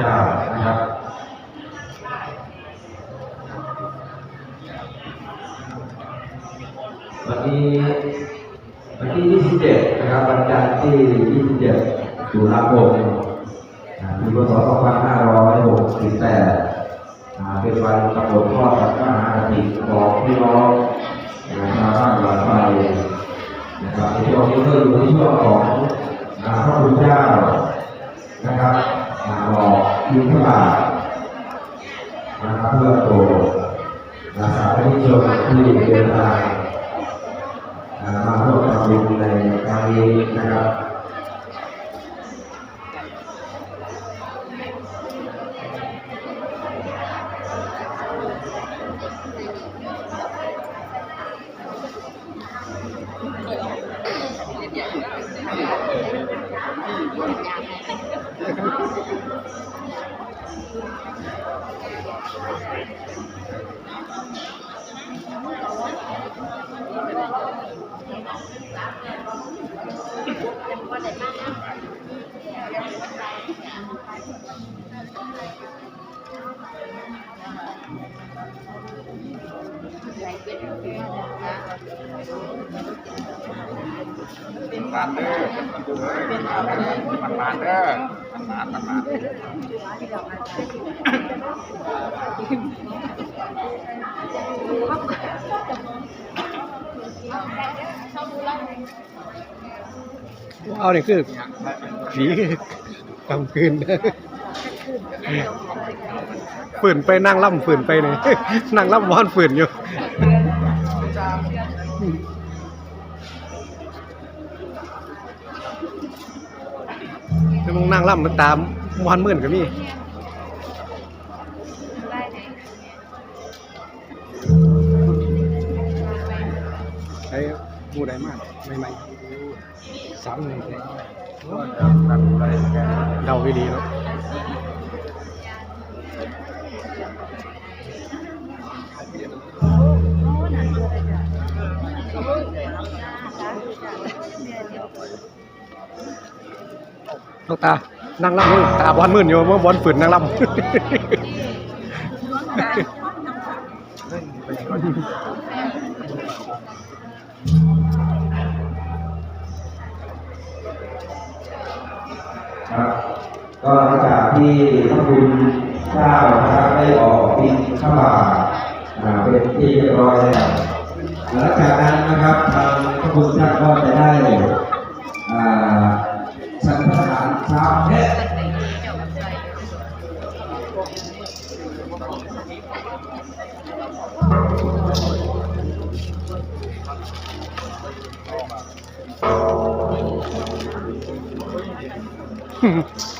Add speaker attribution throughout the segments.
Speaker 1: เจ้านะครับวันนี้วันที่ 27 นะครับวันจันทร์ที่ 27 ตุลาคมปีพศ2568เป็นวันกำหนดข้อสัตย์มหากฐินของพี่น้องชาวบ้านหลอดไฟนะครับในช่วงนี้ก็อยู่ในช่วงของพระคุณเจ้านะครับอ่าบอก ยุทธบาทนะครับเพื่อโปรดอาสาธุชนที่เดินทางมาร่วมทำบุญในครั้งนี้นะครับ
Speaker 2: มันมานเด้อมันมานเด้อ มันานมันาน
Speaker 3: เอาเนี่คือผีกลางคืนฝืนไปนั่งล่ำฝืนไปเนี่ยนั่งล่ำวอนฝืนอยู่ มึงนั่งล่ำมันตามวอนมื่นกับมี่ใช้บูได้มากไม่ไม่สามหนึ่งเลย
Speaker 2: ตัดอะไรแก
Speaker 3: เนาะลูกตา นั่งล่ำนี่ตาบอลมื่นอยู่เมื่อบอลฝืนนั่งล่ำ
Speaker 1: ก็หลังจากที่พระคุณเจ้านะครับได้ออกบินข้าบาเป็นที่เรียบร้อยแล้วหลังจากนั้นนะครับทางพระคุณเจ้าก็จะได้อ่าสันพชรค รับห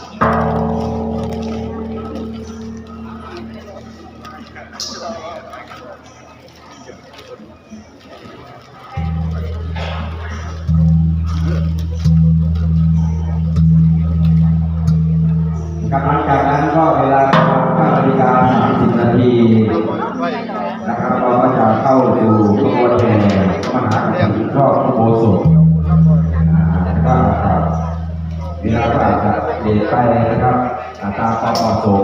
Speaker 1: มหากฐินรอบพระโบสถก็เวลาก็อาจจะเปลี่ยนไปนะครับอาตามความเหมาะสม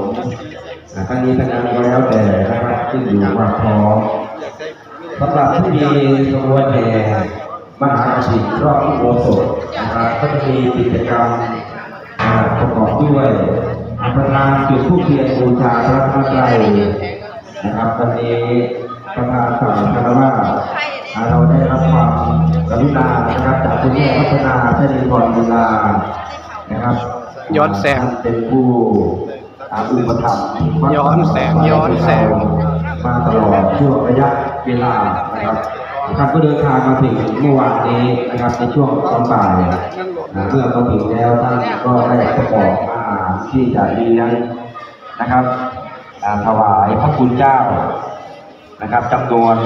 Speaker 1: ทั้งนี้ทั้งนั้นก็แล้วแต่นะครับขึ้นอยู่ว่าพร้อมสำหรับที่มีขบวนแห่มหากฐินรอบพระโบสถนะครับก็จะมีกิจกรรมประกอบด้วยอัปราจุดผู้เทียนบูชาพระพุทธไตรนะครับวันนี้ประธานสั่งคารวะอ่าเราได้รับความก รุณานะครับจากคุณแม่พัฒนาชนิพรบุญานะครับ
Speaker 3: ย้อนแสง
Speaker 1: ท่านเป็นผู้อาอุปถัมภ์
Speaker 3: ย้อนแสงย้อนแสง
Speaker 1: มาตลอดช่วงระยะเวลานะครับท่านก็เดินทางมาถึงเมื่อวานนี้นะครับในช่วงตอนบ่ายอ่าเมื่อมาถึงแล้วท่านก็ได้ประกอบอาหารที่จะเลี้ยงนะครับอ่าถวายพระคุณเจ้านะครับจำนวน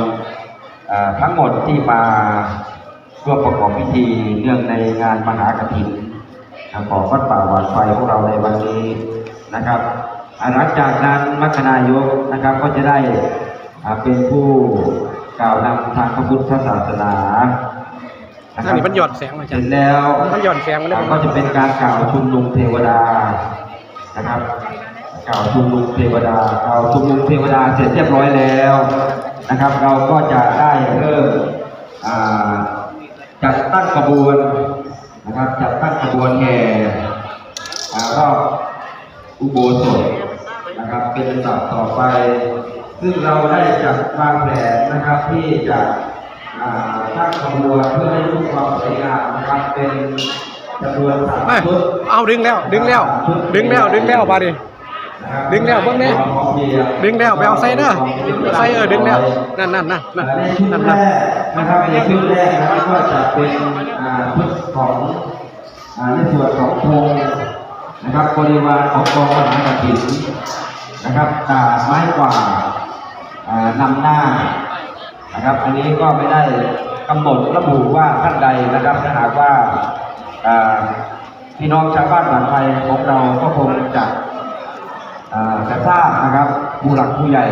Speaker 1: อ่าทั้งหมดที่มา ร่วมประกอบพิธีเนื่องในงานมหากฐินของวัดป่าหวานไฟพวกเราในวันนี้นะครับอ่าหลังจากนั้นมัคคณายกนะครับก็จะได้อ่าเป็นผู้กล่าวนำทางพระพุทธศาสนาะครับ
Speaker 3: อันนี้มันหยอดแสงมา
Speaker 1: เส
Speaker 3: จ้ะ
Speaker 1: ร็จแล้ว
Speaker 3: มันหย่อนแสงมาได้
Speaker 1: ก็จะเป็นการกล่าวชุมนุมเทวดานะครับ กล่าวชุมนุมเทวดากล่าวชุมนุมเทวดาเสร็จเรียบร้อยแล้วนะครับ เราก็จะได้เริ่มอ่าจัดตั้งขบวนนะครับจัดตั้งขบวนแห่อ่ารอบอุโบสถนะครับเป็นลำดับต่อไป ซึ่งเราได้จัดวางแผนนะครับที่จะอ่าตั้งขบวนเพื่อให้ทุกความสวยงามนะครับเป็นจำนวนสาม
Speaker 3: ไม่
Speaker 1: ชุด
Speaker 3: เอาดึงแล้ว ดึงแล้ว ดึงแล้ว ดึงแล้วบาดนีดึงแล้วเบิ่งแน่ดึงแล้วไปเอาใส่เด้อใส่เออดึงแล้วนั่นนั่นนั่นนั่น
Speaker 1: ในชุด
Speaker 3: นั่น
Speaker 1: แร
Speaker 3: นั่น
Speaker 1: กนะครับในชุดแรกนะครับก็จะเป็นอ่าชุดของอ่าในส่วนของพงนะครับบริวารของกองมหากฐินนะครับตาไม้กว่าดอ่า นำหน้านะครับ อันนี้ก็ไม่ได้กำหนดระบุว่าท่านใดนะครับถ้าหากว่าพี่น้องชาวบ้านหลังไทยของเราก็คงจะจะทราบนะครับผู้หลักผู้ใหญ่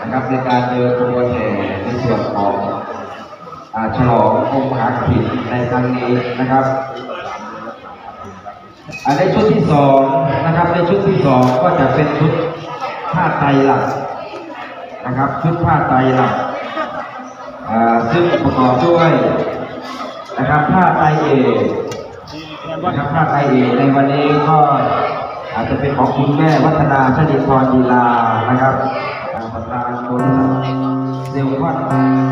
Speaker 1: นะครับในการเดินขบวนแห่ในส่วนของฉลององค์มหากฐินในครั้งนี้นะครับอันในชุดที่สองนะครับในชุดที่สองก็จะเป็นชุดผ้าไตรหลัก นะครับ ชุดผ้าไตรหลักอ่าซึ่งประกอบด้วยนะครับผ้าไตรเอกนะครับผ้าไตรเอกในวันนี้ก็อาจจะเป็นของคุณแม่วัฒนาชลิพรดีลานะครับประธานบริษัท